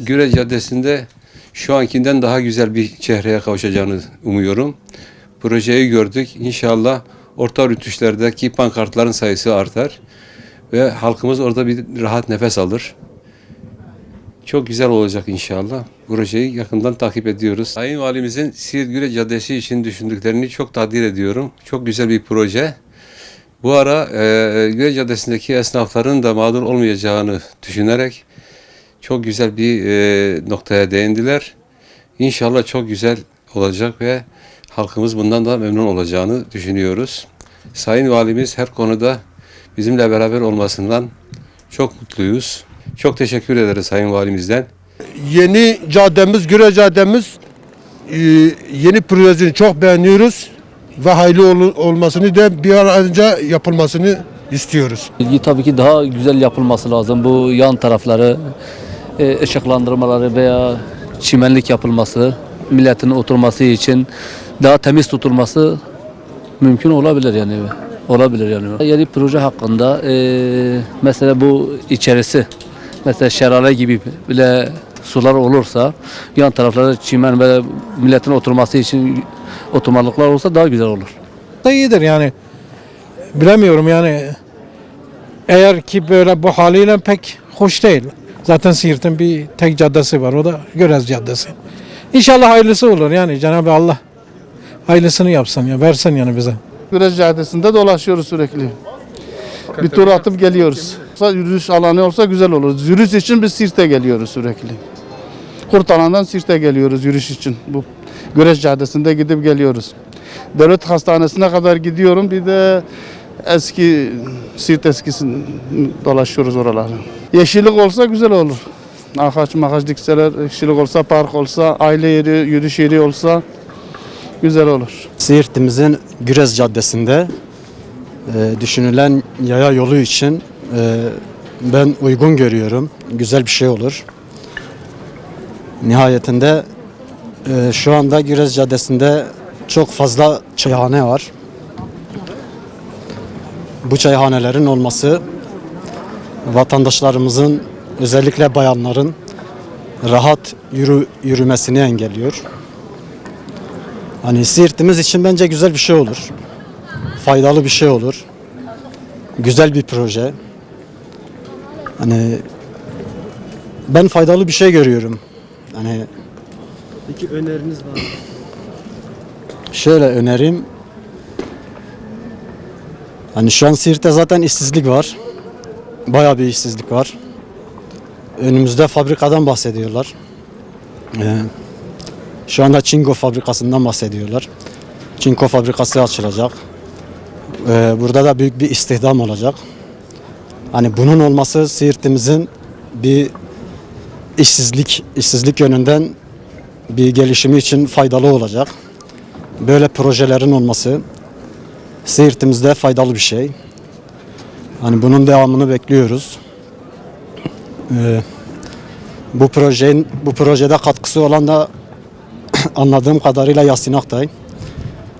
Güre Caddesi'nde şu ankinden daha güzel bir çehreye kavuşacağını umuyorum. Projeyi gördük. İnşallah orta rütüşlerdeki pankartların sayısı artar ve halkımız orada bir rahat nefes alır. Çok güzel olacak inşallah. Projeyi yakından takip ediyoruz. Sayın Valimizin Siirt Güre Caddesi için düşündüklerini çok takdir ediyorum. Çok güzel bir proje. Bu ara e, Güre Caddesi'ndeki esnafların da mağdur olmayacağını düşünerek çok güzel bir e, noktaya değindiler. İnşallah çok güzel olacak ve halkımız bundan da memnun olacağını düşünüyoruz. Sayın Valimiz her konuda bizimle beraber olmasından çok mutluyuz. Çok teşekkür ederiz Sayın Valimizden. Yeni caddemiz, Güre caddemiz e, yeni projesini çok beğeniyoruz ve hayırlı ol- olmasını da bir an önce yapılmasını istiyoruz. Bilgi tabii ki daha güzel yapılması lazım. Bu yan tarafları, e, ışıklandırmaları veya çimenlik yapılması, milletin oturması için daha temiz tutulması mümkün olabilir yani. Olabilir yani. Yeni proje hakkında e, mesela bu içerisi, mesela şelale gibi bile sular olursa yan tarafları çimen ve milletin oturması için otomalıklar olsa daha güzel olur. da iyidir yani. Bilemiyorum yani. Eğer ki böyle bu haliyle pek hoş değil. Zaten Siirt'in bir tek caddesi var. O da Görez Caddesi. İnşallah hayırlısı olur yani Cenab-ı Allah hayırlısını yapsın ya versin yani bize. Güreş Caddesi'nde dolaşıyoruz sürekli. Bir tur atıp geliyoruz. Yürüyüş alanı olsa güzel olur. Yürüyüş için biz Sirt'e geliyoruz sürekli. Kurtalan'dan Sirt'e geliyoruz yürüyüş için. Bu Güreş Caddesi'nde gidip geliyoruz. Devlet Hastanesi'ne kadar gidiyorum. Bir de eski Sirt eskisini dolaşıyoruz oraları. Yeşillik olsa güzel olur. Ağaç mağaç dikseler, yeşillik olsa, park olsa, aile yeri, yürüyüş yeri olsa güzel olur. Siirt'imizin Gürez Caddesi'nde e, düşünülen yaya yolu için e, ben uygun görüyorum. Güzel bir şey olur. Nihayetinde e, şu anda Gürez Caddesi'nde çok fazla çayhane var. Bu çayhanelerin olması vatandaşlarımızın özellikle bayanların rahat yürü, yürümesini engelliyor. Hani Siirt'imiz için bence güzel bir şey olur. Faydalı bir şey olur. Güzel bir proje. Hani ben faydalı bir şey görüyorum. Hani Peki öneriniz var mı? şöyle önerim. Hani şu an Siirt'te zaten işsizlik var. Bayağı bir işsizlik var. Önümüzde fabrikadan bahsediyorlar. Ee, şu anda Çinko fabrikasından bahsediyorlar. Çinko fabrikası açılacak. Ee, burada da büyük bir istihdam olacak. Hani bunun olması Siirt'imizin bir işsizlik işsizlik yönünden bir gelişimi için faydalı olacak. Böyle projelerin olması Siirt'imizde faydalı bir şey. Hani bunun devamını bekliyoruz. Ee, bu projenin bu projede katkısı olan da anladığım kadarıyla Yasin Aktay.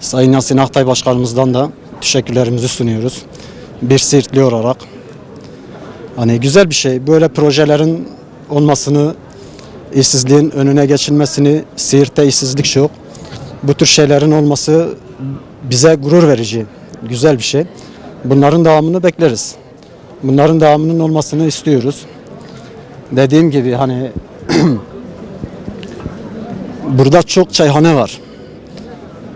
Sayın Yasin Aktay Başkanımızdan da teşekkürlerimizi sunuyoruz. Bir Siirtli olarak. Hani güzel bir şey. Böyle projelerin olmasını, işsizliğin önüne geçilmesini, Siirt'te işsizlik çok. Bu tür şeylerin olması bize gurur verici. Güzel bir şey. Bunların devamını bekleriz. Bunların devamının olmasını istiyoruz. Dediğim gibi hani burada çok çayhane var.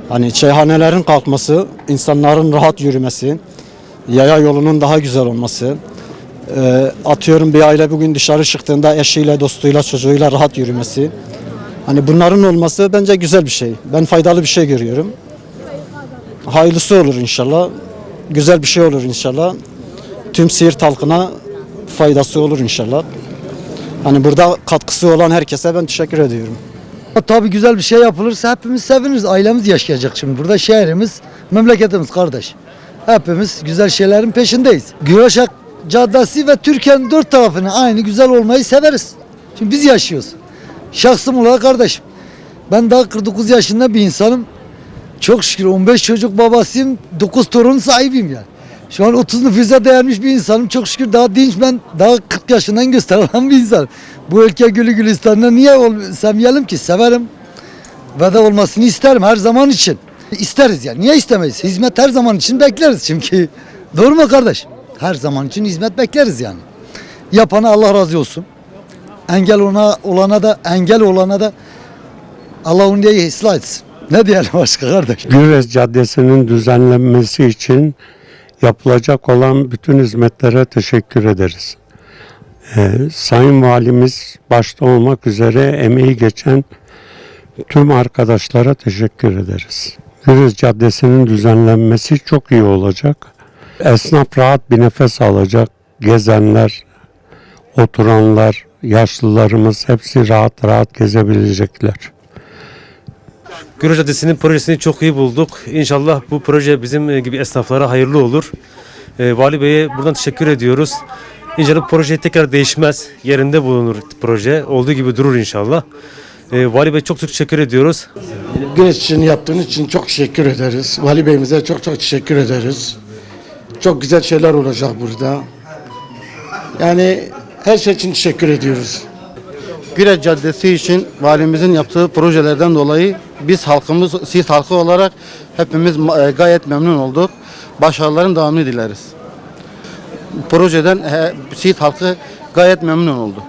Hani çayhanelerin kalkması, insanların rahat yürümesi, yaya yolunun daha güzel olması, e, atıyorum bir aile bugün dışarı çıktığında eşiyle, dostuyla, çocuğuyla rahat yürümesi. Hani bunların olması bence güzel bir şey. Ben faydalı bir şey görüyorum. Hayırlısı olur inşallah. Güzel bir şey olur inşallah. Tüm Siirt halkına faydası olur inşallah. Hani burada katkısı olan herkese ben teşekkür ediyorum. Tabii güzel bir şey yapılırsa hepimiz seviniriz. Ailemiz yaşayacak şimdi. Burada şehrimiz, memleketimiz kardeş. Hepimiz güzel şeylerin peşindeyiz. Güreşak Caddesi ve Türkiye'nin dört tarafını aynı güzel olmayı severiz. Şimdi biz yaşıyoruz. Şahsım olarak kardeşim. Ben daha 49 yaşında bir insanım. Çok şükür 15 çocuk babasıyım, 9 torun sahibiyim yani. Şu an 30 nüfusa dayanmış bir insanım. Çok şükür daha dinç ben daha 40 yaşından gösterilen bir insan. Bu ülke gülü gülistanına niye ol, sevmeyelim ki? Severim. Ve de olmasını isterim her zaman için. İsteriz yani. Niye istemeyiz? Hizmet her zaman için bekleriz çünkü. Doğru mu kardeş? Her zaman için hizmet bekleriz yani. Yapana Allah razı olsun. Engel ona olana da engel olana da Allah onu diye ıslah etsin. Ne diyelim başka kardeş? Gürez Caddesi'nin düzenlenmesi için yapılacak olan bütün hizmetlere teşekkür ederiz. Ee, Sayın Valimiz başta olmak üzere emeği geçen tüm arkadaşlara teşekkür ederiz. Gürez Caddesi'nin düzenlenmesi çok iyi olacak. Esnaf rahat bir nefes alacak. Gezenler, oturanlar, yaşlılarımız hepsi rahat rahat gezebilecekler. Gürü Caddesi'nin projesini çok iyi bulduk. İnşallah bu proje bizim e, gibi esnaflara hayırlı olur. E, Vali Bey'e buradan teşekkür ediyoruz. İnşallah proje tekrar değişmez. Yerinde bulunur proje. Olduğu gibi durur inşallah. E, Vali Bey çok çok teşekkür ediyoruz. Güneş için yaptığınız için çok teşekkür ederiz. Vali Bey'imize çok çok teşekkür ederiz. Çok güzel şeyler olacak burada. Yani her şey için teşekkür ediyoruz. Güreç Caddesi için valimizin yaptığı projelerden dolayı biz halkımız, Siirt halkı olarak hepimiz e, gayet memnun olduk. Başarıların devamını dileriz. Projeden Siirt halkı gayet memnun oldu.